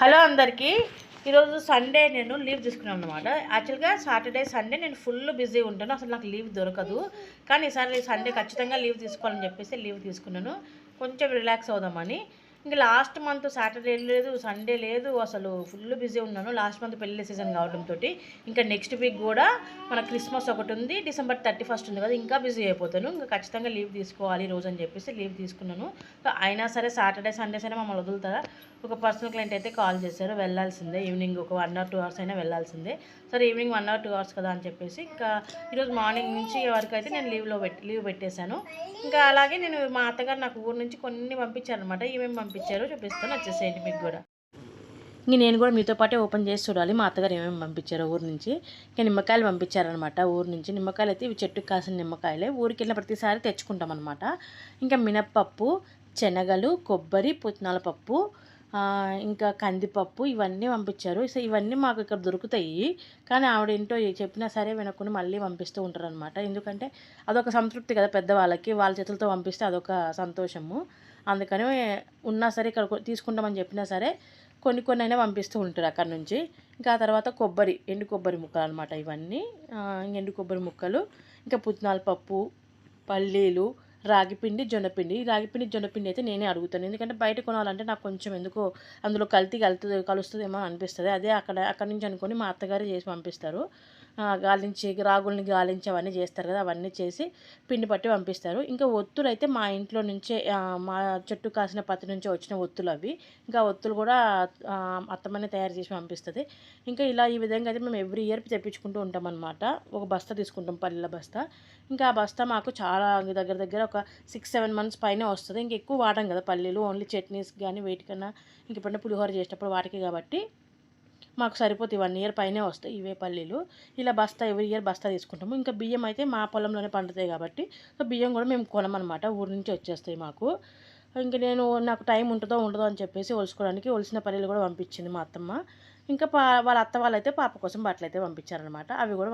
Hello అందరికీ. ఈరోజు Sunday నేను లీవ్ తీసుకున్నాను అనమాట యాక్చువల్గా సాటర్డే సండే నేను ఫుల్ బిజీ ఉంటాను. అసలు నాకు లీవ్ దొరకదు. కానీ ఈసారి సండే ఖచ్చితంగా లీవ్ తీసుకోవాలని చెప్పేసి లీవ్ తీసుకున్నాను. కొంచెం రిలాక్స్ అవుదామని. ఇంకా లాస్ట్ మంత్ సాటర్డే లేదు సండే లేదు అసలు ఫుల్ బిజీ ఉన్నాను. లాస్ట్ మంత్ పెళ్ళి సీజన్ కావడంతో ఇంకా నెక్స్ట్ వీక్ కూడా మన క్రిస్మస్ ఒకటి ఉంది డిసెంబర్ థర్టీ ఫస్ట్ ఉంది కదా ఇంకా బిజీ అయిపోతాను. ఇంకా ఖచ్చితంగా లీవ్ తీసుకోవాలి ఈ రోజు అని చెప్పేసి లీవ్ తీసుకున్నాను. సో అయినా సరే సాటర్డే సండే సరే మమ్మల్ని వదులుతారా? ఒక పర్సనల్ క్లయింట్ అయితే కాల్ చేశారు వెళ్ళాల్సిందే. ఈవినింగ్ ఒక వన్ అవర్ టూ అవర్స్ అయినా వెళ్ళాల్సిందే. సరే evening one hour two hours కదా అని చెప్పేసి ఇంకా ఈరోజు మార్నింగ్ నుంచి వరకు అయితే నేను లీవ్లో పెట్టి లీవ్ పెట్టేశాను. ఇంకా అలాగే నేను మా అత్తగారు నాకు ఊరు నుంచి కొన్ని పంపించారనమాట పంపి పంపించారో చూపిస్తాను వచ్చేసేయండి మీకు కూడా. ఇంక నేను కూడా మీతో పాటే ఓపెన్ చేసి చూడాలి. మా అత్తగారు ఏమేమి పంపించారో ఊరు నుంచి. ఇంకా నిమ్మకాయలు పంపించారనమాట ఊరు నుంచి. నిమ్మకాయలు అయితే ఇవి చెట్టుకు కాసిన నిమ్మకాయలే. ఊరికి వెళ్ళిన ప్రతిసారి తెచ్చుకుంటాం అనమాట ఇంకా మినప్పప్పు శనగలు కొబ్బరి పుట్నాల పప్పు ఇంకా కందిపప్పు ఇవన్నీ పంపించారు. సో ఇవన్నీ మాకు ఇక్కడ దొరుకుతాయి. కానీ ఆవిడ ఏంటో చెప్పినా సరే వినకుండా మళ్ళీ పంపిస్తూ ఉంటారనమాట ఎందుకంటే అదొక సంతృప్తి కదా పెద్దవాళ్ళకి. వాళ్ళ చేతులతో పంపిస్తే అదొక సంతోషము. అందుకని ఉన్నా సరే ఇక్కడ తీసుకుంటామని చెప్పినా సరే కొన్ని కొన్ని అయినా పంపిస్తూ ఉంటారు అక్కడ నుంచి. ఇంకా తర్వాత కొబ్బరి ఎండు కొబ్బరి ముక్కలు అనమాట ఇవన్నీ. ఎండు కొబ్బరి ముక్కలు ఇంకా పుట్నాల పప్పు పల్లీలు రాగిపిండి జొన్నపిండి ఈ రాగిపిండి జొన్నపిండి అయితే నేనే అడుగుతాను. ఎందుకంటే బయట కొనాలంటే నాకు కొంచెం ఎందుకో అందులో కల్తీ కలుతుంది కలుస్తుందేమో అనిపిస్తుంది. అదే అక్కడ అక్కడ నుంచి అనుకొని మా అత్తగారు చేసి పంపిస్తారు. గాలించి రాగుల్ని గాలించి అవన్నీ చేస్తారు కదా అవన్నీ చేసి పిండి పట్టి పంపిస్తారు. ఇంకా ఒత్తులు అయితే మా ఇంట్లో నుంచే మా చెట్టు కాసిన పత్తి నుంచి వచ్చిన ఒత్తులు అవి. ఇంకా ఒత్తులు కూడా అత్తమనే అత్తమ్మనే తయారు చేసి పంపిస్తుంది. ఇంకా ఇలా ఈ విధంగా అయితే మేము ఎవ్రీ ఇయర్ తెప్పించుకుంటూ ఉంటాం అనమాట ఒక బస్తా తీసుకుంటాం పల్లెల బస్తా. ఇంకా ఆ బస్తా మాకు చాలా దగ్గర దగ్గర ఒక సిక్స్ సెవెన్ మంత్స్ పైన వస్తుంది. ఇంకా ఎక్కువ వాడడం కదా పల్లీలు. ఓన్లీ చట్నీస్ కానీ వేటికన్నా ఇంక ఎప్పుడైనా పులిహోర చేసేటప్పుడు వాటికి కాబట్టి. మాకు సరిపోతే వన్ ఇయర్ పైనే వస్తాయి ఇవే పల్లీలు. ఇలా బస్తా ఎవ్రీ ఇయర్ బస్తా తీసుకుంటాము. ఇంకా బియ్యం అయితే మా పొలంలోనే పండుతాయి కాబట్టి సో బియ్యం కూడా మేము కొనమన్నమాట. ఊరి నుంచి వచ్చేస్తాయి మాకు. ఇంకా నేను నాకు టైం ఉంటుందో ఉండదో అని చెప్పేసి ఒలుసుకోవడానికి ఒలిసిన పల్లీలు కూడా పంపించింది మా అత్తమ్మ. ఇంకా పా వాళ్ళ అత్త వాళ్ళైతే పాప కోసం బట్టలు అయితే పంపించారనమాట అవి కూడా